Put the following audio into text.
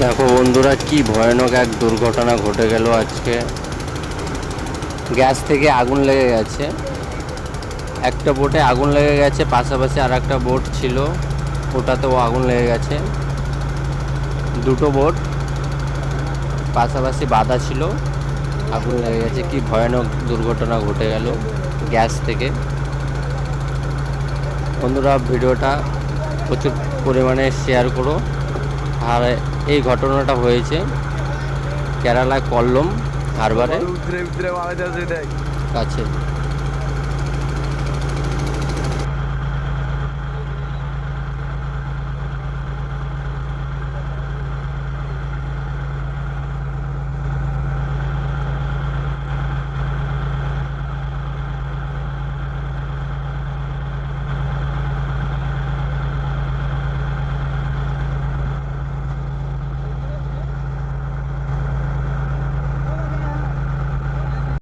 দেখো বন্ধুরা, কি ভয়ানক এক দুর্ঘটনা ঘটে গেল আজকে। গ্যাস থেকে আগুন লেগে গেছে। একটা বোটে আগুন লেগে গেছে, পাশাপাশি আর একটা বোট ছিল, ওটাতেও আগুন লেগে গেছে। দুটো বোট, পাশাপাশি বাধা ছিল, আগুন লেগে গেছে। কি ভয়ানক দুর্ঘটনা ঘটে গেল গ্যাস থেকে। বন্ধুরা, ভিডিওটা প্রচুর পরিমাণে শেয়ার করো। আর এই ঘটনাটা হয়েছে কেরালা কল্লম হারবারে। কাছে